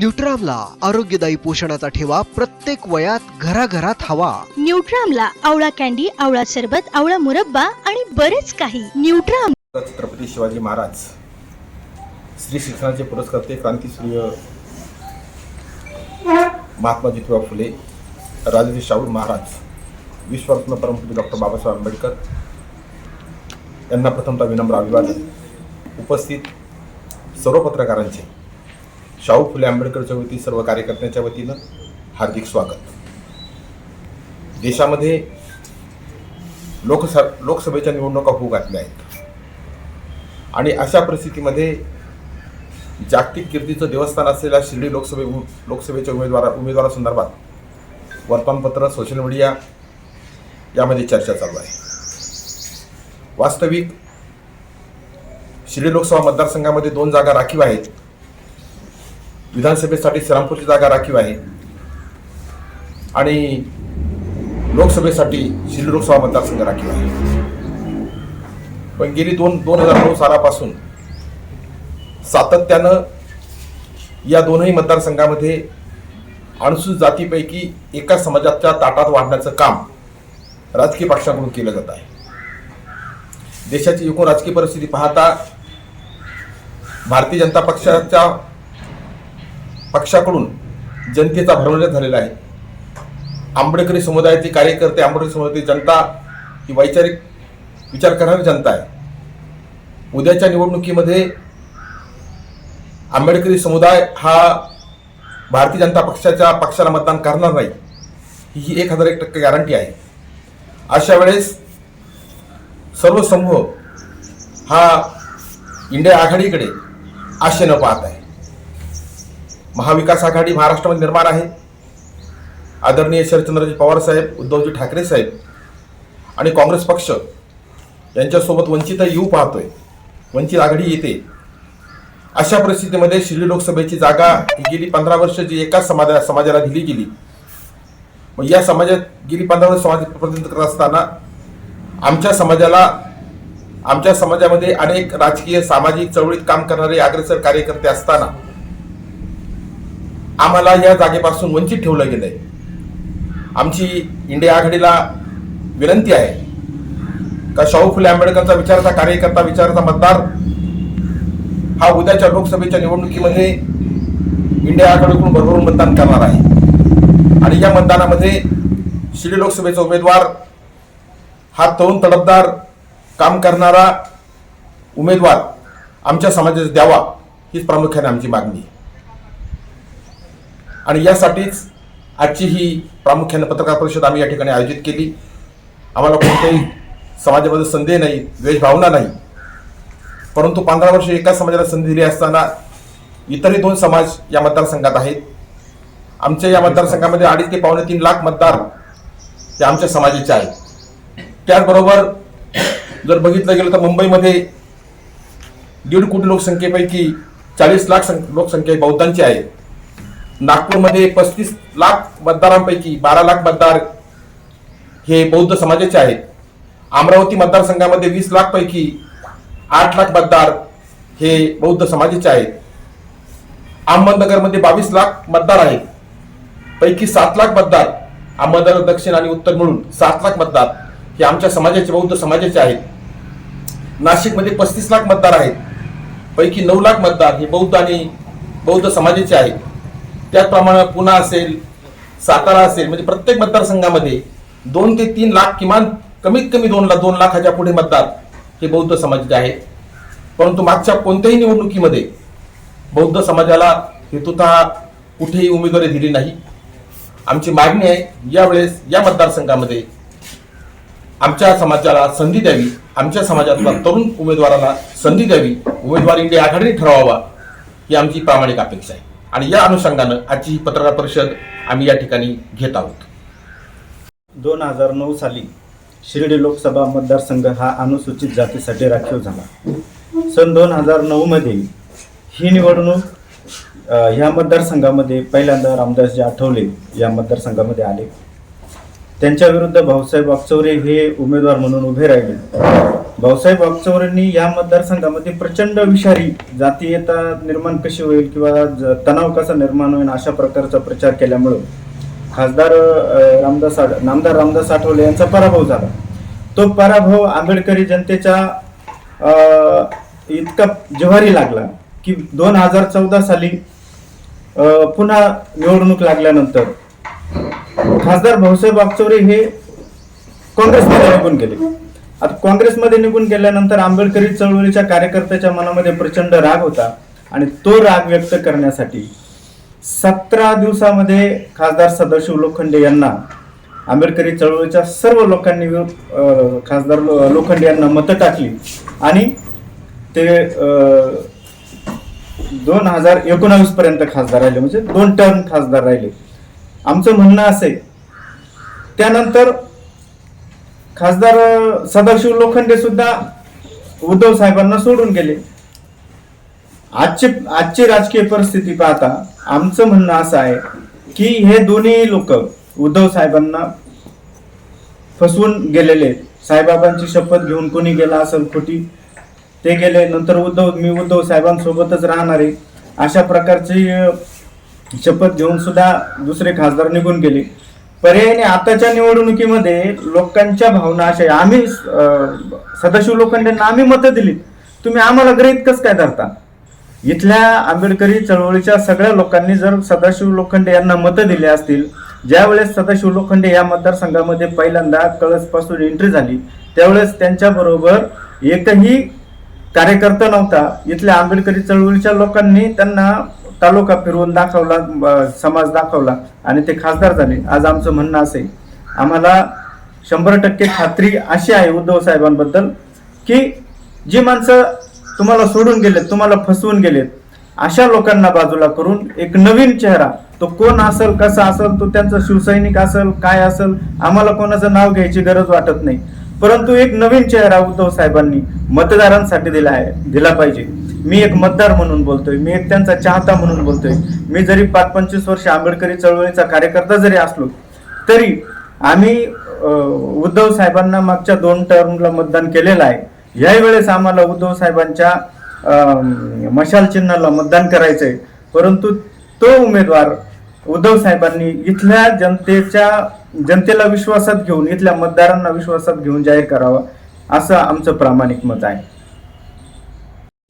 न्यूट्रामला आरोग्यदायी पोषणाचा ठेवा प्रत्येक वयात घराघरात हवा. न्यूट्रामला आवळा कॅन्डी आवळा सरबत आवळा मुरब्बा आणि बरेच काही. न्यूट्राम छत्रपती शिवाजी महाराज स्त्री शिक्षणाचे पुरस्कर्ते क्रांतीसूर्य महात्मा ज्योतिबा फुले राजर्षी शाहू महाराज विश्वरत्न परमपूज्य डॉक्टर बाबासाहेब आंबेडकर यांना प्रथमतः विनम्र अभिवादन. उपस्थित सर्व पत्रकारांचे शाहू फुले आंबेडकर वती सर्व कार्यकर्त्यांच्या वतीनं हार्दिक स्वागत. देशामध्ये लोकसभा लोकसभेच्या निवडणुका होऊ घातल्या आहेत. आणि अशा परिस्थितीमध्ये जागतिक कीर्तीचं देवस्थान असलेल्या शिर्डी लोकसभे लोकसभेच्या उमेदवारा उमेदवारासंदर्भात वर्तमानपत्र सोशल मीडिया यामध्ये चर्चा चालू आहे. वास्तविक शिर्डी लोकसभा मतदारसंघामध्ये दोन जागा राखीव आहेत. विधानसभेसाठी श्रीरामपूरची जागा राखीव आहे. आणि लोकसभेसाठी शिर्डी लोकसभा मतदारसंघ राखीव आहे. पण गेली दोन दोन हजार नऊ सालापासून सातत्यानं या दोनही मतदारसंघामध्ये अनुसूचित जातीपैकी एका समाजाच्या ताटात वाढण्याचं काम राजकीय पक्षाकडून केलं जात आहे. देशाची एकूण राजकीय परिस्थिती पाहता भारतीय जनता पक्षाच्या पक्षाकडून जनतेचा भ्रमण झालेला आहे. आंबेडकरी समुदायाचे कार्यकर्ते आंबेडकरी समुदायाची जनता ही वैचारिक विचार करणारी जनता आहे. उद्याच्या निवडणुकीमध्ये आंबेडकरी समुदाय हा भारतीय जनता पक्षाच्या पक्षाला मतदान करणार नाही ही एक हजार एक टक्के गॅरंटी आहे. अशा वेळेस सर्व समूह हा इंडिया आघाडीकडे आशेनं पाहत आहे. महाविकास आघाडी महाराष्ट्रामध्ये निर्माण आहे. आदरणीय शरदचंद्रजी पवार साहेब उद्धवजी ठाकरे साहेब आणि काँग्रेस पक्ष यांच्यासोबत वंचित येऊ पाहतोय. वंचित आघाडी येते. अशा परिस्थितीमध्ये शिर्डी लोकसभेची जागा ही गेली पंधरा वर्ष जी एकाच समाजा समाजाला दिली गेली. मग या समाजात गेली पंधरा वर्ष समाज प्रतिनिधित्व करत असताना आमच्या समाजाला आमच्या समाजामध्ये अनेक राजकीय सामाजिक चळवळीत काम करणारे अग्रेसर कार्यकर्ते असताना आम्हाला या जागेपासून वंचित ठेवलं गेलंय. आमची इंडिया आघाडीला विनंती आहे का शाहू फुले आंबेडकरचा विचाराचा कार्यकर्ता विचाराचा मतदार हा उद्याच्या लोकसभेच्या निवडणुकीमध्ये इंडिया आघाडीकडून भरभरून मतदान करणार आहे. आणि या मतदानामध्ये शिर्डी लोकसभेचा उमेदवार हा तरुण तडफदार काम करणारा उमेदवार आमच्या समाजात द्यावा हीच प्रामुख्याने आमची मागणी आहे. आणि यासाठीच आजची ही प्रामुख्याने पत्रकार परिषद आम्ही या ठिकाणी आयोजित केली. आम्हाला कोणत्याही समाजामध्ये संदेह नाही द्वेषभावना नाही. परंतु पंधरा वर्ष एकाच समाजाला संधी दिली असताना इतरही दोन समाज या मतदारसंघात आहेत. आमच्या या मतदारसंघामध्ये अडीच ते पावणे तीन लाख मतदार हे आमच्या समाजाचे आहेत. त्याचबरोबर जर बघितलं गेलं तर मुंबईमध्ये दीड कोटी लोकसंख्येपैकी चाळीस लाख सं- लोकसंख्या बौद्धांची आहे. नागपूरमध्ये पस्तीस लाख मतदारांपैकी बारा लाख मतदार हे बौद्ध समाजाचे आहेत. अमरावती मतदारसंघामध्ये वीस लाखपैकी आठ लाख मतदार हे बौद्ध समाजाचे आहेत. अहमदनगरमध्ये बावीस लाख मतदार आहेत. पैकी सात लाख मतदार अहमदनगर दक्षिण आणि उत्तर मिळून सात लाख मतदार हे आमच्या समाजाचे बौद्ध समाजाचे आहेत. नाशिकमध्ये पस्तीस लाख मतदार आहेत. पैकी नऊ लाख मतदार हे बौद्ध आणि बौद्ध समाजाचे आहेत. त्याचप्रमाणे पुणा असेल सातारा असेल म्हणजे प्रत्येक मतदारसंघामध्ये दोन ते तीन लाख किमान कमीत कमी दोन लाख दोन लाखाच्या पुढे मतदार हे बौद्ध समाजाचे आहेत. परंतु मागच्या कोणत्याही निवडणुकीमध्ये बौद्ध समाजाला हेतुतः कुठेही उमेदवारी दिली नाही. आमची मागणी आहे यावेळेस या मतदारसंघामध्ये आमच्या समाजाला संधी द्यावी आमच्या समाजातल्या तरुण उमेदवाराला संधी द्यावी उमेदवार इंडिया आघाडीने ठरवावा ही आमची प्रामाणिक अपेक्षा आहे. आणि या अनुषंगानं आजची पत्रकार परिषद आम्ही या ठिकाणी घेत आहोत. दोन हजार नऊ साली शिर्डी लोकसभा मतदारसंघ हा अनुसूचित जातीसाठी राखीव झाला. सन दोन हजार नऊमध्ये ही निवडणूक ह्या मतदारसंघामध्ये पहिल्यांदा रामदासजी आठवले या मतदारसंघामध्ये आले. त्यांच्याविरुद्ध भाऊसाहेब वागचौरे हे उमेदवार म्हणून उभे राहिले. भाऊसाहेब वागचौरेंनी या मतदारसंघामध्ये प्रचंड विषारी जातीयता निर्माण कशी होईल किंवा ज- तणाव कसा निर्माण होईल अशा प्रकारचा प्रचार केल्यामुळं खासदार रामदास नामदार रामदास आठवले यांचा पराभव झाला. तो पराभव आंबेडकरी जनतेच्या इतका जिव्हारी लागला की दोन हजार चौदा साली पुन्हा निवडणूक लागल्यानंतर खासदार भाऊसाहेब वागचौरे हे काँग्रेसमध्ये निघून गेले. आता काँग्रेसमध्ये निघून गेल्यानंतर आंबेडकरी चळवळीच्या कार्यकर्त्याच्या मनामध्ये प्रचंड राग होता आणि तो राग व्यक्त करण्यासाठी सतरा दिवसामध्ये खासदार सदाशिव लोखंडे यांना आंबेडकरी चळवळीच्या सर्व लोकांनी विरोध- खासदार लोखंडे यांना मतं टाकली आणि ते दोन हजार एकोणावीस पर्यंत खासदार राहिले म्हणजे दोन टर्म खासदार राहिले. आमचं म्हणणं असे त्यानंतर खासदार सदाशिव लोखंडे सुद्धा उद्धव साहेबांना सोडून गेले. आजची आजची राजकीय परिस्थिती पाहता आमचं म्हणणं असं आहे की हे दोन्ही लोक उद्धव साहेबांना फसवून गेलेले साईबाबांची शपथ घेऊन कोणी गेला असेल खोटी ते गेले. नंतर उद्धव मी उद्धव साहेबांसोबतच राहणार आहे. अशा प्रकारची शपथ घेऊन सुद्धा दुसरे खासदार निघून गेले. पर्यायाने आताच्या निवडणुकीमध्ये लोकांच्या भावना अशा आहे. आम्ही सदाशिव लोखंडेंना आम्ही मतं दिली तुम्ही आम्हाला ग्रहित कसं काय धरता? इथल्या आंबेडकरी चळवळीच्या सगळ्या लोकांनी जर सदाशिव लोखंडे यांना मतं दिली असतील ज्यावेळेस सदाशिव लोखंडे या मतदारसंघामध्ये पहिल्यांदा कळसपासून एंट्री झाली त्यावेळेस त्यांच्या बरोबर एकही कार्यकर्ता नव्हता. इथल्या आंबेडकरी चळवळीच्या लोकांनी त्यांना तालुका फिरवून दाखवला समाज दाखवला आणि ते खासदार झाले. आज आमचं म्हणणं असे आम्हाला शंभर टक्के खात्री अशी आहे उद्धव साहेबांबद्दल की जी माणसं तुम्हाला सोडून गेलेत तुम्हाला फसवून गेलेत अशा लोकांना बाजूला करून एक नवीन चेहरा तो कोण असेल कसा असेल तो त्यांचा शिवसैनिक असेल काय असेल आम्हाला कोणाचं नाव घ्यायची गरज वाटत नाही. परंतु एक नवीन चेहरा उद्धव साहेबांनी मतदारांसाठी दिला आहे दिला पाहिजे. मी एक मतदार म्हणून बोलतोय. मी एक त्यांचा चाहता म्हणून बोलतोय. मी जरी पाच पंचवीस वर्ष आंबेडकरी चळवळीचा कार्यकर्ता जरी असलो तरी आम्ही उद्धव साहेबांना मागच्या दोन टर्मला मतदान केलेलं आहे. याही वेळेस आम्हाला उद्धव साहेबांच्या मशाल चिन्हाला मतदान करायचंय. परंतु तो उमेदवार उद्धव साहेबांनी इथल्या जनतेच्या जनतेला विश्वासात घेऊन इथल्या मतदारांना विश्वासात घेऊन जाहीर करावा असं आमचं प्रामाणिक मत आहे.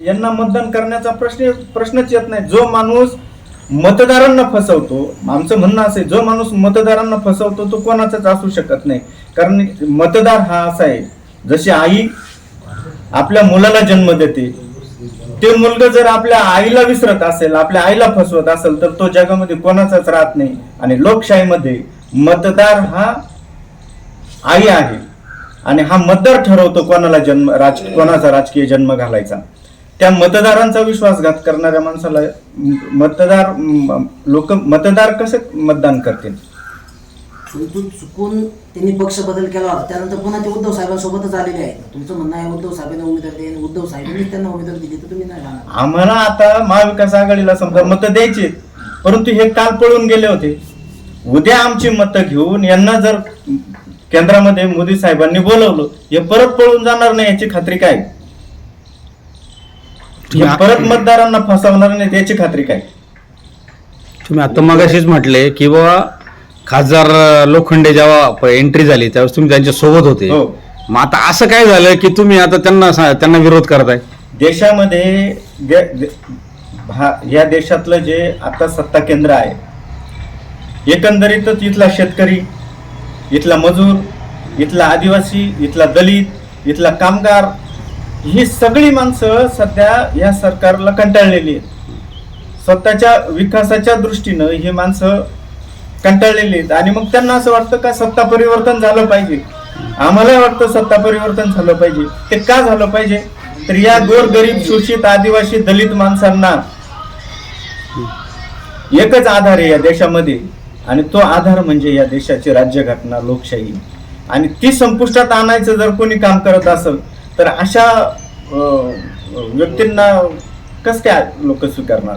यांना मतदान करण्याचा प्रश्न प्रश्नच येत नाही. जो माणूस मतदारांना फसवतो आमचं म्हणणं असे जो माणूस मतदारांना फसवतो तो कोणाचाच असू शकत नाही. कारण मतदार हा असा आहे जशी आई आपल्या मुलाला जन्म देते ते मुलगा जर आपल्या आईला विसरत असेल आपल्या आईला फसवत असेल तर तो जगामध्ये कोणाचाच राहत नाही. आणि लोकशाहीमध्ये मतदार हा आई आहे. आणि हा मतदार ठरवतो कोणाला जन्म राज कोणाचा राजकीय जन्म घालायचा. त्या मतदारांचा विश्वासघात करणाऱ्या माणसाला मतदार लोक मतदार कसे मतदान करतील? परंतु चुकून त्यांनी पक्ष बदल केला होता. त्यानंतर पुन्हा ते उद्धव साहेबांसोबतच आलेले आहेत. तुमचं म्हणणं आहे उद्धव साहेबांना उमेदवार देईन उद्धव साहेबांनी त्यांना उमेदवार दिली तर तुम्ही नाही राहणार. आम्हाला आता महाविकास आघाडीला समजा मतं द्यायची परंतु हे काल पळून गेले होते. उद्या आमची मतं घेऊन यांना जर केंद्रामध्ये मोदी साहेबांनी बोलवलं हे परत पळून जाणार नाही याची खात्री काय? हे परत मतदारांना फसवणार नाही याची खात्री काय? तुम्ही आता मगाशीच म्हटले की बाबा खासदार लोखंडे जेव्हा एंट्री झाली त्यावेळेस तुम्ही त्यांच्यासोबत होते. हो. मग आता असं काय झालं की तुम्ही आता त्यांना सा- त्यांना विरोध करताय? देशामध्ये भा- या देशातलं जे आता सत्ता केंद्र आहे एकंदरीतच इथला शेतकरी इथला मजूर इथला आदिवासी इथला दलित इथला कामगार ही सगळी माणसं सध्या या सरकारला कंटाळलेली आहेत. स्वतःच्या विकासाच्या दृष्टीनं ही माणसं कंटाळलेली आहेत. आणि मग त्यांना असं वाटतं का सत्ता परिवर्तन झालं पाहिजे? आम्हाला वाटतं सत्ता परिवर्तन झालं पाहिजे. ते का झालं पाहिजे? तर या गोरगरीब शोषित आदिवासी दलित माणसांना एकच आधार आहे या देशामध्ये. आणि तो आधार म्हणजे या देशाची राज्यघटना लोकशाही. आणि ती संपुष्टात आणायचं जर कोणी काम करत असेल तर अशा व्यक्तींना कस काय लोक स्वीकारणार?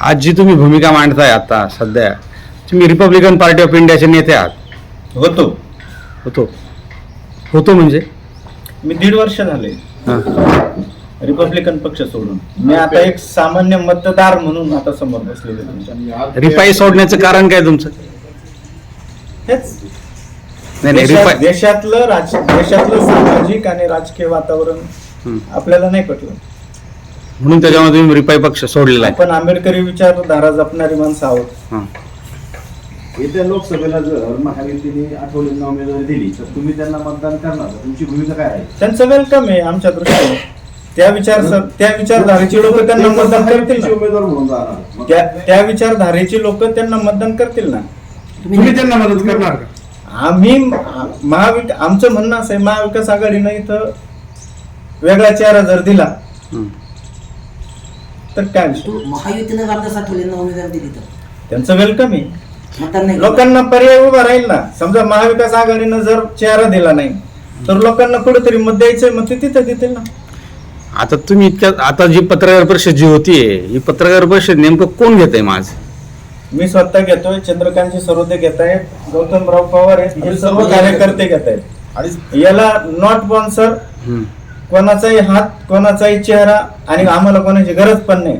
आज जी तुम्ही भूमिका मांडताय आता सध्या. तुम्ही रिपब्लिकन पार्टी ऑफ इंडियाचे नेते आहात. होतो. होतो. होतो म्हणजे? मी दीड वर्ष झाले. रिपब्लिकन पक्ष सोडून. मी आता एक सामान्य मतदार म्हणून आता समोर बसलेले तुमच्या रिपाई सोडण्याचं कारण काय तुमचं? हेच. नाही देशात- देशातलं राज देशातलं सामाजिक आणि राजकीय वातावरण. आपल्याला नाही पटलं. म्हणून त्याच्यामध्ये तुम्ही रिपाई पक्ष सोडलेला आहे. आपण आंबेडकरी विचारधारा जपणारी माणसं आहोत. हा. येत्या लोकसभेला जर महायुतीने आठवलेंना उमेदवारी दिली तर तुम्ही त्यांना मतदान करणार. तुमची भूमिका काय आहे? त्यांचं वेलकम आहे आमच्या दृष्टीने. त्या विचार त्या विचारधारेची लोक त्यांना मतदान करतील महायुतीचे ना. उमेदवार म्हणून मग त्या त्या विचारधारेची लोक त्यांना मतदान करतील ना. तुम्ही त्यांना मदत करणार का? आम्ही महाविक आमचं म्हणणं असं आहे महाविकास आघाडीनं इथं वेगळा चेहरा जर दिला. तर काय विषय? तू महायुतीनं रामदास आठवलेंना उमेदवार दिली तर त्यांचं वेलकम आहे. लोकांना पर्याय उभा राहील ना समजा महाविकास आघाडीनं जर चेहरा दिला नाही तर लोकांना कुठेतरी मत द्यायचंय मग ते तिथं देतील ना आता तुम्ही इतक्यात आता जी पत्रकार परिषद जी होतीये ही पत्रकार परिषद नेमकं कोण घेत आहे माझ मी स्वतः घेतोय चंद्रकांतची सर्वोदय घेत आहेत गौतमराव पवार आहेत हे सर्व कार्यकर्ते घेत आहेत आणि याला नॉट स्पॉन्सर कोणाचाही हात कोणाचाही चेहरा आणि आम्हाला कोणाची गरज पण नाही.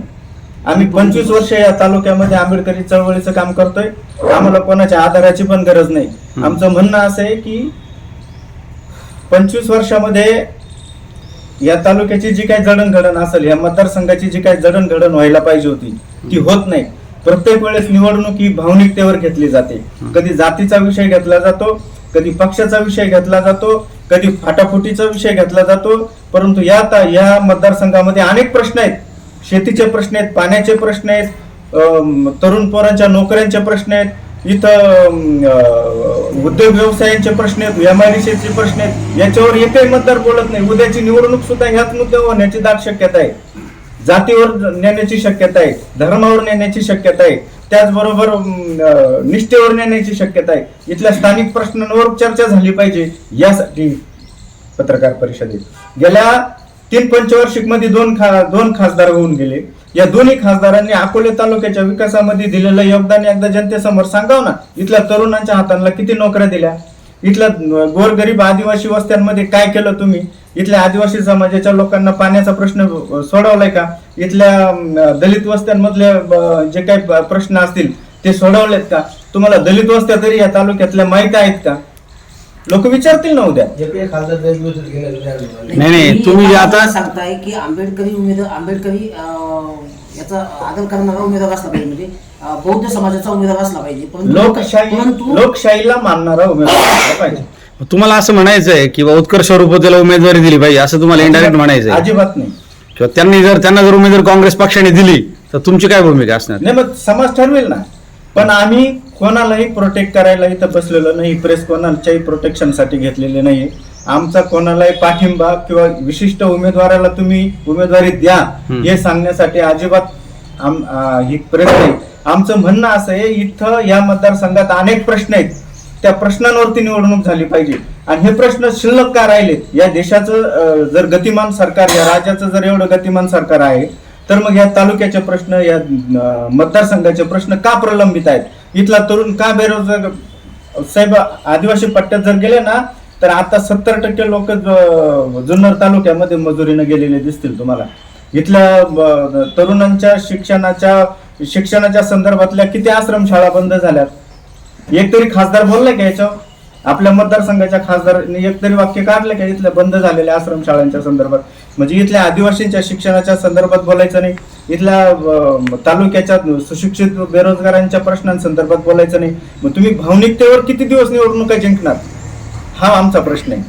आम्ही पंचवीस वर्ष या तालुक्यामध्ये आंबेडकरी चळवळीचं काम करतोय. आम्हाला कोणाच्या आधाराची पण गरज नाही. आमचं म्हणणं असं आहे की पंचवीस वर्षामध्ये या तालुक्याची जी काही जडणघडण असेल या मतदारसंघाची जी काही जडणघडण व्हायला पाहिजे होती ती होत नाही. प्रत्येक वेळेस निवडणूक ही भावनिकतेवर घेतली जाते. कधी जातीचा विषय घेतला जातो कधी पक्षाचा विषय घेतला जातो कधी फाटाफुटीचा विषय घेतला जातो. परंतु या या मतदारसंघामध्ये अनेक प्रश्न आहेत. शेतीचे प्रश्न आहेत पाण्याचे प्रश्न आहेत तरुण पोरांच्या नोकऱ्यांचे प्रश्न आहेत इथं उद्योग व्यवसायांचे प्रश्न आहेत एम आय डी प्रश्न आहेत. याच्यावर एकही मतदार बोलत नाही. उद्याची निवडणूक सुद्धा ह्याच मुद्द्यावर होण्याची दाट शक्यता आहे. जातीवर नेण्याची शक्यता आहे धर्मावर नेण्याची शक्यता आहे त्याचबरोबर निष्ठेवर नेण्याची शक्यता आहे. इथल्या स्थानिक प्रश्नांवर चर्चा झाली पाहिजे यासाठी पत्रकार परिषदेत. गेल्या तीन पंचवार्षिकमध्ये दोन खा दोन खासदार होऊन गेले. या दोन्ही खासदारांनी अकोले तालुक्याच्या विकासामध्ये दिलेलं योगदान एकदा जनतेसमोर सांगाव ना? इथल्या तरुणांच्या हातांना किती नोकऱ्या दिल्या? इथल्या गोरगरीब आदिवासी वस्त्यांमध्ये काय केलं तुम्ही? इथल्या आदिवासी समाजाच्या लोकांना पाण्याचा प्रश्न सोडवलाय का? इथल्या दलित वस्त्यांमधले जे काही प्रश्न असतील ते सोडवलेत का? तुम्हाला दलित वस्त्या तरी या तालुक्यातल्या माहीत आहेत का? लोक विचारतील ना उद्या. नाही, नाही, तुम्ही आता- सांगताय की आंबेडकरी उमेदवार आंबेडकरी याचा आदर करणारा उमेदवार असला पाहिजे म्हणजे अं, बौद्ध समाजाचा उमेदवार असला पाहिजे परंतु लोकशाही परंतु लोकशाहीला मानणारा उमेदवार असला पाहिजे. तुम्हाला असं म्हणायचं आहे की बा उत्कर्ष त्याला उमेदवारी दिली पाहिजे असं तुम्हाला इंडायरेक्ट म्हणायचं आहे अजिबात नाही. किंवा त्यांनी जर त्यांना जर उमेदवार काँग्रेस पक्षाने दिली तर तुमची काय भूमिका असणार? नाही मग समाज ठरवेल ना. पण आम्ही कोणालाही प्रोटेक्ट करायला इथं बसलेलो नाही प्रेस कोणाच्याही प्रोटेक्शनसाठी घेतलेले नाही आमचा कोणालाही पाठिंबा किंवा विशिष्ट उमेदवाराला तुम्ही उमेदवारी द्या. हे सांगण्यासाठी अजिबात आम- ही प्रेस नाही. आमचं म्हणणं असं आहे इथं या मतदारसंघात अनेक प्रश्न आहेत. त्या प्रश्नांवरती निवडणूक झाली पाहिजे. आणि हे प्रश्न शिल्लक का राहिलेत? या देशाचं जर गतिमान सरकार या राज्याचं जर एवढं गतिमान सरकार आहे तर मग या तालुक्याचे प्रश्न या मतदारसंघाचे प्रश्न का प्रलंबित आहेत? इथला तरुण का बेरोजगार? साहेब आदिवासी पट्ट्यात जर गेले ना तर आता सत्तर टक्के लोक जुन्नर तालुक्यामध्ये मजुरीनं गेलेले दिसतील तुम्हाला. इथल्या तरुणांच्या शिक्षणाच्या शिक्षणाच्या संदर्भातल्या किती आश्रमशाळा बंद झाल्यात? एक तरी खासदार बोललाय का याच्यावर? आपल्या मतदारसंघाच्या खासदारांनी एक तरी वाक्य काढलं का इथल्या बंद झालेल्या आश्रमशाळांच्या संदर्भात? म्हणजे इथल्या आदिवासींच्या शिक्षणाच्या संदर्भात बोलायचं नाही. इथल्या तालुक्याच्या सुशिक्षित बेरोजगारांच्या प्रश्नांसंदर्भात बोलायचं नाही. मग तुम्ही भावनिकतेवर किती दिवस निवडणुका जिंकणार? हा आमचा प्रश्न आहे.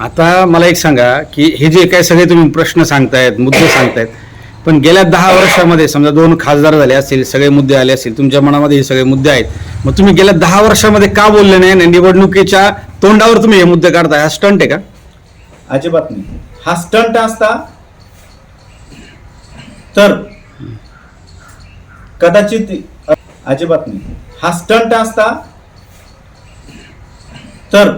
आता मला एक सांगा की हे जे काही सगळे तुम्ही प्रश्न सांगतायत मुद्दे सांगतायत पण गेल्या दहा वर्षामध्ये समजा दोन खासदार झाले असतील सगळे मुद्दे आले असतील तुमच्या मनामध्ये हे सगळे मुद्दे आहेत. मग तुम्ही गेल्या दहा वर्षामध्ये का बोलले नाही आणि निवडणुकीच्या तोंडावर तुम्ही हे मुद्दे काढताय? हा स्टंट आहे का? अजिबात नाही. हा स्टंट असता तर कदाचित अजिबात नाही. हा स्टंट असता तर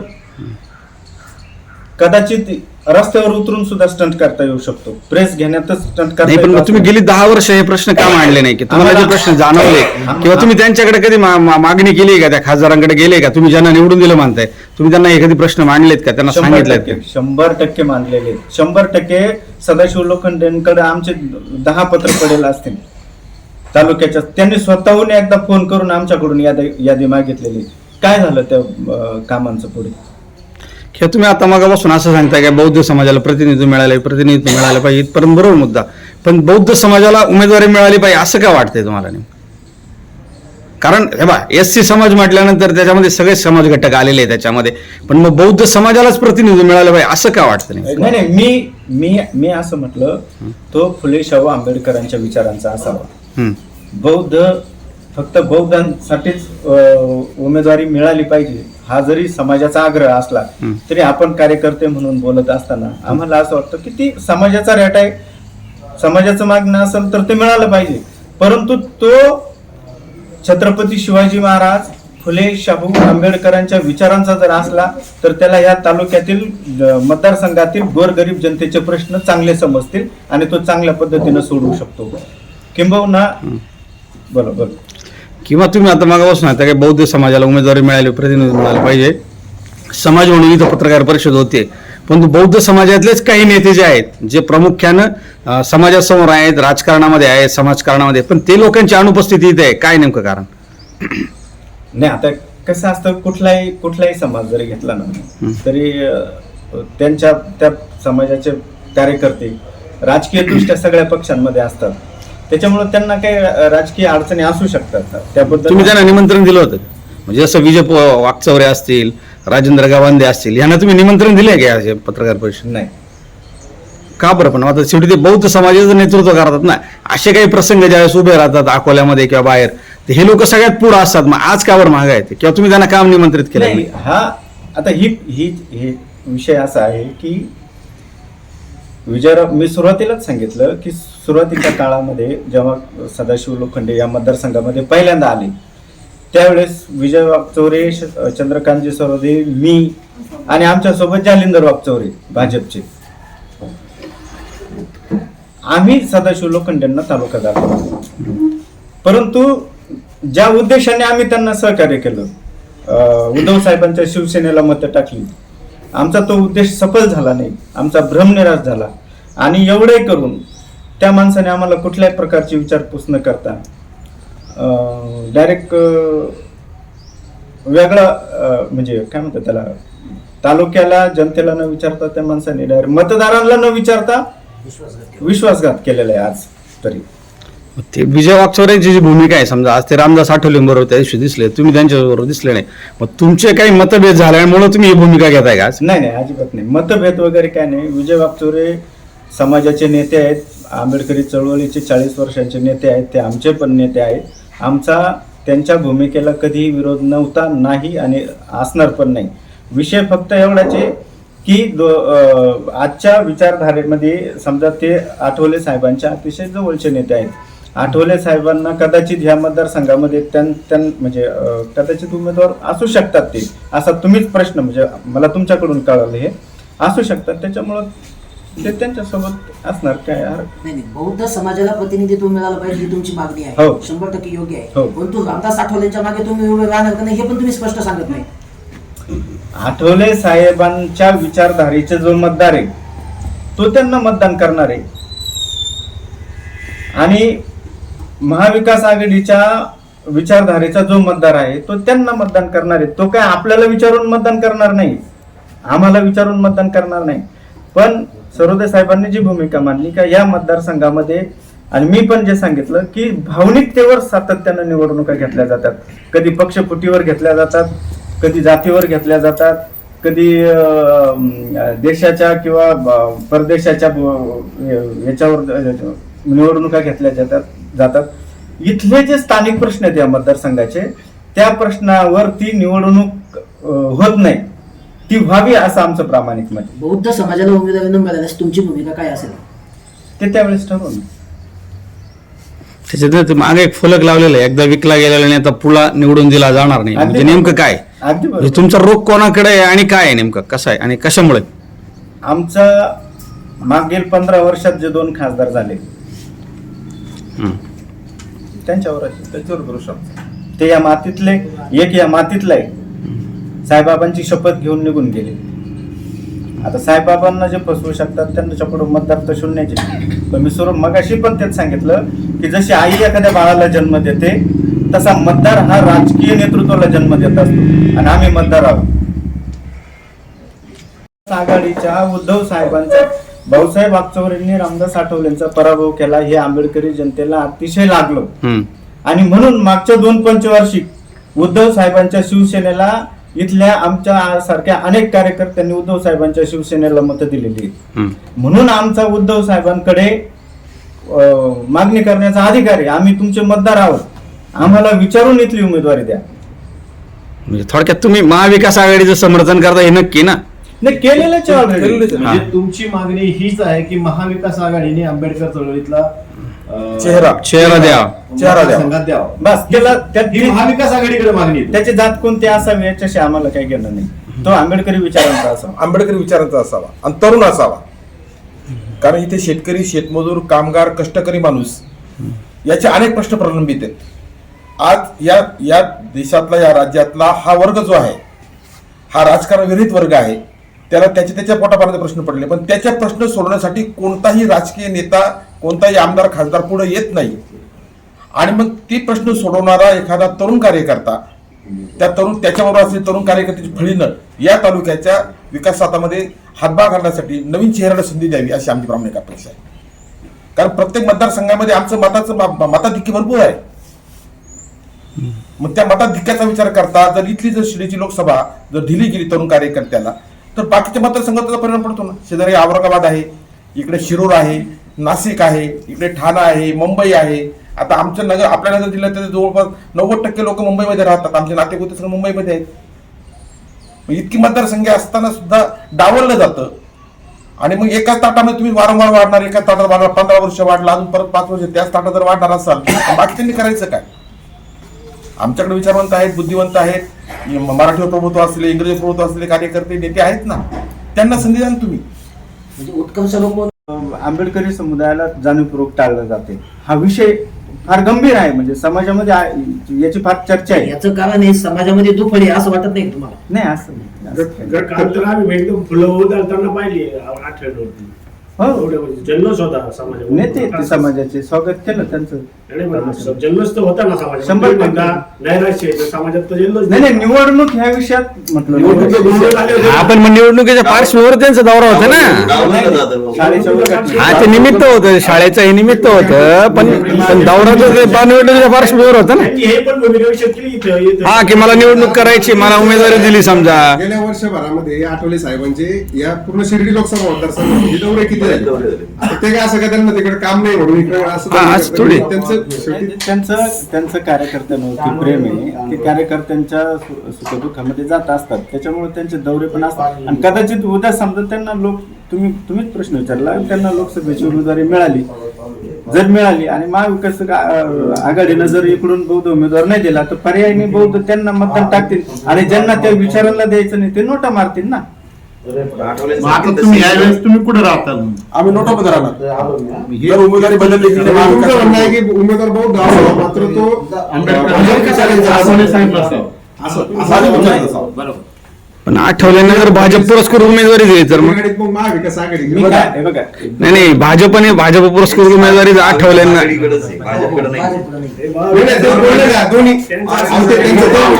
कदाचित रस्त्यावर उतरून सुद्धा स्टंट करता येऊ शकतो. प्रेस घेण्यातच स्टंट करता नाही पण मग तुम्ही गेली दहा वर्ष हे प्रश्न का मांडले नाही? की तुम्हाला जे प्रश्न जाणवले किंवा तुम्ही त्यांच्याकडे कधी मा- मा- मागणी केली का? त्या खासदारांकडे गेले का? तुम्ही ज्यांना निवडून दिलं म्हणताय तुम्ही त्यांना एखादी प्रश्न मांडलेत का? त्यांना शंभर सांगितलेत टक्के का? शंभर टक्के मानलेले आहेत. शंभर टक्के सदाशिव लोखंडेंकडे आमचे दहा पत्र पडेल असतील. तालुक्याच्या त्यांनी स्वतःहून एकदा फोन करून आमच्याकडून यादी यादी मागितलेली. काय झालं त्या अं, कामांचं पुढे किंवा तुम्ही आता मगापासून असं सांगताय की बौद्ध समाजाला प्रतिनिधित्व मिळाले प्रतिनिधित्व मिळालं पाहिजे इथपर्यंत बरोबर मुद्दा पण बौद्ध समाजाला उमेदवारी मिळाली पाहिजे असं का वाटतंय तुम्हाला नेमकं? कारण हे बा एस सी समाज म्हटल्यानंतर त्याच्यामध्ये सगळे समाज घटक आलेले आहेत त्याच्यामध्ये पण मग बौद्ध समाजालाच प्रतिनिधित्व मिळालं पाहिजे असं का वाटतं नेमकं? नाही नाही मी मी मी असं म्हटलं तो फुले शाहू आंबेडकरांच्या विचारांचा असावा हम्म. बौद्ध फक्त बौद्धांसाठीच उमेदवारी मिळाली पाहिजे हा जरी समाजाचा आग्रह असला. तरी आपण कार्यकर्ते म्हणून बोलत असताना आम्हाला असं वाटतं की ती समाजाचा रेट आहे. समाजाचं मागणं असेल तर ते मिळालं पाहिजे. परंतु तो छत्रपती शिवाजी महाराज फुले शाहू आंबेडकरांच्या विचारांचा जर असला तर त्याला या तालुक्यातील मतदारसंघातील गोरगरीब जनतेचे प्रश्न चांगले समजतील आणि तो चांगल्या पद्धतीनं सोडवू शकतो. किंबहुना बरोबर किंवा तुम्ही आता मागापासून आता काही बौद्ध समाजाला उमेदवारी मिळाली प्रतिनिधी मिळालं पाहिजे. समाज म्हणून इथं पत्रकार परिषद होते. परंतु बौद्ध समाजातलेच काही नेते जे आहेत जे प्रामुख्यानं समाजासमोर आहेत राजकारणामध्ये आहेत समाजकारणामध्ये पण ते लोकांची अनुपस्थिती इथे आहे. काय नेमकं कारण? नाही आता कसं असतं कुठलाही कुठलाही समाज जरी घेतला ना तरी त्यांच्या त्या समाजाचे कार्यकर्ते राजकीय दृष्ट्या सगळ्या पक्षांमध्ये असतात. त्याच्यामुळे त्यांना काही राजकीय अडचणी असू शकतात. त्याबद्दल तुम्ही त्यांना निमंत्रण दिलं होतं? म्हणजे जसं विजय वाकचौरे असतील राजेंद्र गावांदे असतील यांना तुम्ही निमंत्रण दिले का पत्रकार परिषद? नाही. का बरं पण? आता शेवटी ते बौद्ध समाजाचं नेतृत्व करतात ना. असे काही प्रसंग ज्यावेळेस उभे राहतात अकोल्यामध्ये किंवा बाहेर तर हे लोक सगळ्यात पुढे असतात. मग आज का बरं महाग आहेत किंवा तुम्ही त्यांना काम निमंत्रित केलं? हा आता ही ही हे विषय असा आहे की विजयराव मी सुरुवातीलाच सांगितलं की सुरुवातीच्या काळामध्ये जेव्हा सदाशिव लोखंडे या मतदारसंघामध्ये पहिल्यांदा आले त्यावेळेस विजय वागचौरे श- चंद्रकांतजी सरोदे मी आणि आमच्यासोबत जालिंदर वागचौरे भाजपचे. आम्ही सदाशिव लोखंडेंना तालुका दाखवला. परंतु ज्या उद्देशाने आम्ही त्यांना सहकार्य केलं उद्धव साहेबांच्या शिवसेनेला मतं टाकली आमचा तो उद्देश सफल झाला नाही आमचा भ्रमनिराश झाला आणि एवढे करून त्या माणसाने आम्हाला कुठल्याही प्रकारची विचारपूस न करता डायरेक्ट वेगळा म्हणजे काय म्हणतात त्याला तालुक्याला जनतेला न विचारता त्या माणसाने डायरेक्ट मतदारांना न विचारता विश्वासघात केलेला आहे आज तरी. ते विजय वागचौऱ्यांची जी भूमिका आहे समजा आज ते रामदास आठवलेंबरोबर त्या दिवशी दिसले तुम्ही त्यांच्याबरोबर दिसले नाही. मग तुमचे काही मतभेद झाल्यामुळे तुम्ही ही भूमिका घेताय का आज? नाही नाही अजिबात नाही. मतभेद वगैरे काय नाही. विजय वागचोरे समाजाचे नेते आहेत. आंबेडकरी चळवळीचे चाळीस वर्षांचे नेते आहेत ते आमचे पण नेते आहेत. आमचा त्यांच्या भूमिकेला कधीही विरोध नव्हता नाही आणि असणार पण नाही. विषय फक्त एवढाच आहे की दो आजच्या विचारधारेमध्ये समजा ते आठवले साहेबांच्या अतिशय जवळचे नेते आहेत. आठवले साहेबांना कदाचित ह्या मतदारसंघामध्ये त्यां त्यां म्हणजे कदाचित उमेदवार असू शकतात ते. असा तुम्हीच प्रश्न म्हणजे मला तुमच्याकडून कळालं हे. असू शकतात. त्याच्यामुळं ते त्यांच्यासोबत असणार काय यार? नाही नाही. बौद्ध समाजाला प्रतिनिधित्व मिळालं पाहिजे ही तुमची मागणी आहे. हो. शंभर टक्के योग्य आहे. हो. परंतु रामदास आठवलेंच्या मागे तुम्ही उभे राहणार का नाही हे पण तुम्ही स्पष्ट सांगत नाही. आठवले साहेबांच्या विचारधारेचे जो मतदार आहे तो त्यांना मतदान करणार आहे. आणि महाविकास आघाडीच्या विचारधारेचा जो मतदार आहे तो त्यांना मतदान करणार आहे. तो काय आपल्याला विचारून मतदान करणार नाही? आम्हाला विचारून मतदान करणार नाही. पण सरोदे साहेबांनी जी भूमिका मांडली का या मतदारसंघामध्ये आणि मी पण जे सांगितलं की भावनिकतेवर सातत्यानं निवडणुका घेतल्या जातात. कधी पक्षपुटीवर घेतल्या जातात कधी जातीवर घेतल्या जातात कधी देशाच्या किंवा परदेशाच्या याच्यावर निवडणुका घेतल्या जातात जातात. इथले जे स्थानिक प्रश्न आहेत या मतदारसंघाचे त्या प्रश्नावर ती निवडणूक होत नाही. ती व्हावी असं आमचं प्रामाणिक मत आहे. बौद्ध समाजाला उमेदवारी न मिळाल्यास तुमची भूमिका काय असेल? ते त्यावेळेस ठरवून. त्याच्यात ते मागे एक फलक लावलेलं आहे. एकदा विकला गेलेला नाही आता पुढा निवडून दिला जाणार नाही. म्हणजे नेमकं काय? अगदी म्हणजे बरोबर तुमचा रोग कोणाकडे आहे आणि काय आहे नेमकं? कसं आहे? आणि कशामुळे? आमचा मागील पंधरा वर्षात जे दोन खासदार झाले हं. त्यांच्यावर. त्याच्यावर भरोसा आमचा. ते या मातीतले एक या मातीतला आहे. साईबाबांची शपथ घेऊन निघून गेले. आता साईबाबांना जे फसवू शकतात त्यांच्याकडून मतदार तर शून्याचे. पण मी सुरू मगाशी पण तेच सांगितलं की जशी आई एखाद्या बाळाला जन्म देते तसा मतदार हा राजकीय नेतृत्वाला जन्म देत असतो. आणि आम्ही मतदार आहोत. आघाडीच्या उद्धव साहेबांचा भाऊसाहेब आगचौरेंनी रामदास आठवलेंचा पराभव केला हे आंबेडकरी जनतेला अतिशय लागलं. आणि म्हणून मागच्या दोन पंचवार्षिक उद्धव साहेबांच्या शिवसेनेला इथल्या आमच्या सारख्या अनेक कार्यकर्त्यांनी उद्धव साहेबांच्या शिवसेनेला मतं दिलेली आहेत. म्हणून आमचा उद्धव साहेबांकडे मागणी करण्याचा अधिकार आहे. आम्ही तुमचे मतदार आहोत. आम्हाला विचारून इथली उमेदवारी द्या. म्हणजे थोडक्यात तुम्ही महाविकास आघाडीचं समर्थन करता हे नक्की ना? नाही केलेलंच. म्हणजे तुमची मागणी हीच आहे की महाविकास आघाडीने आंबेडकर चळवळीतला चेहरा. चेहरा द्यावा चेहरा द्यावा. संघात द्यावा बस त्याला त्यात ही महाविकास आघाडीकडे मागणी आहे. त्याची जात कोणती असावी? याच्याशी आम्हाला काही घेणं नाही. तो आंबेडकरी विचारांचा असावा. आंबेडकरी विचारांचा असावा. आणि तरुण असावा. कारण इथे शेतकरी शेतमजूर कामगार कष्टकरी माणूस याचे अनेक प्रश्न प्रलंबित आहेत. आज या या देशातला या राज्यातला हा वर्ग जो आहे हा राजकारण विरहित वर्ग आहे त्याला त्याच्या त्याच्या पोटापाण्याचे प्रश्न पडले. पण त्याच्या प्रश्न सोडवण्यासाठी कोणताही राजकीय नेता कोणताही आमदार खासदार पुढे येत नाही. आणि मग ती प्रश्न सोडवणारा एखादा तरुण कार्यकर्ता त्या तरुण त्याच्याबरोबर असलेली तरुण कार्यकर्त्याची फळीनं या तालुक्याच्या विकासामध्ये हातभार घालण्यासाठी नवीन चेहऱ्याला संधी द्यावी अशी आमची प्रामाणिक अपेक्षा आहे. कारण प्रत्येक मतदारसंघामध्ये आमचं मताचं मा- मताधिक्य भरपूर आहे. मग त्या मताधिक्याचा विचार करता जर इथली जर शिर्डीची लोकसभा जर दिली गेली तरुण कार्यकर्त्याला तर बाकीच्या मतदारसंघाचा परिणाम पडतो ना. शेजारी औरंगाबाद आहे इकडे शिरूर आहे नाशिक आहे इकडे ठाणा आहे मुंबई आहे. आता आमच्या नगर आपल्या नगर जिल्ह्यात जवळपास नव्वद टक्के लोक मुंबईमध्ये राहतात. आमचे नातेगोते सगळे मुंबईमध्ये आहेत. इतकी मतदारसंख्या असताना सुद्धा डावललं जातं. आणि मग एकाच ताटामध्ये तुम्ही वारंवार वाढणार एकाच ताटात वाढणार पंधरा वर्ष वाढला अजून परत पाच वर्ष त्याच ताटात जर वाढणार असाल तर बाकीच्यांनी करायचं काय? आमच्याकडे विचारवंत आहेत बुद्धिवंत आहेत. म- मराठीवर प्रभुत्व असलेले इंग्रजी प्रभुत्व असलेले कार्यकर्ते नेते आहेत ना. त्यांना संधी द्या तुम्ही. म्हणजे उत्कर्ष लोक आंबेडकरी समुदायाला जाणीवपूर्वक टाळलं जाते. हा विषय फार गंभीर आहे म्हणजे समाजामध्ये याची फार चर्चा आहे. याचं कारण हे समाजामध्ये दुफळी आहे असं वाटत नाही तुम्हाला? नाही असं नाही, फुलं उधळताना पाहिली आठवड्यावरती हो. एवढे म्हणजे जल्लोष होता समाजामध्ये. नेते ते समाजाचे. स्वागत केलं त्यांचं. नाही, जल्लोष तर होता ना समाजात शंभर टक्के. म्हणता नैराश्य आहे, तर समाजात तर जल्लोष नाही नाही निवडणूक ह्या विषयात म्हटलं झाले होते. आपण मग निवडणुकीच्या पार्श्वभूमीवर त्यांचा दौरा होता ना. शाळेच्या वर्गात हा ते निमित्त होतं. शाळेचं हे निमित्त होतं. पण ते पा- निवडणुकीच्या पार्श्वभूमीवर होतं ना. त्यांनी हे पण भूमिका विषय केली इथं इथं. हा की मला निवडणूक करायची मला उमेदवारी दिली समजा. गेल्या वर्षभरामध्ये आठवले साहेबांचे या पूर्ण शिर्डी लोकसभा मतदारसंघाचे दौरे किती ते काय असं का त्यांना तिकडे काम नाही म्हणून इकडे असं असं थोडी. त्यांचं शेवटी त्यांचं त्यांचं कार्यकर्त्यांवरती प्रेम. आहे ते कार्यकर्त्यांच्या सु- सुखदुःखामध्ये जात असतात. त्याच्यामुळे त्यांचे दौरे पण असतात. आणि कदाचित उद्या समजा त्यांना लोक तुम्ही तुम्हीच प्रश्न विचारला त्यांना लोकसभेची उमेदवारी मिळाली. जर मिळाली आणि महाविकास आ- आघाडीनं जर इकडून बौद्ध उमेदवार नाही दिला तर पर्यायी बौद्ध त्यांना मतदान टाकतील. आणि ज्यांना त्या विचारांना द्यायचं नाही ते नोटा मारतील ना. तुम्ही कुठे राहता आम्ही नोटामध्ये राहणार. जर उमेदवारी बदलली गेली तुमचं म्हणणं आहे की उमेदवार बहुत असावा मात्र तो असं- असं. विचारायचं असावं. पण आठवल्यानं जर भाजप पुरस्कृत उमेदवारी दिली तर मग आघाडीत मग महाविकास आघाडी. मी काय हे बघा. नाही नाही भाजपने भाजप पुरस्कृत उमेदवारी जर आठवल्यानं भाजपकडे नाही. नाही, नाही, ते बोलले ना, दोन्ही त्यांचं आमचे- त्यांचं दोन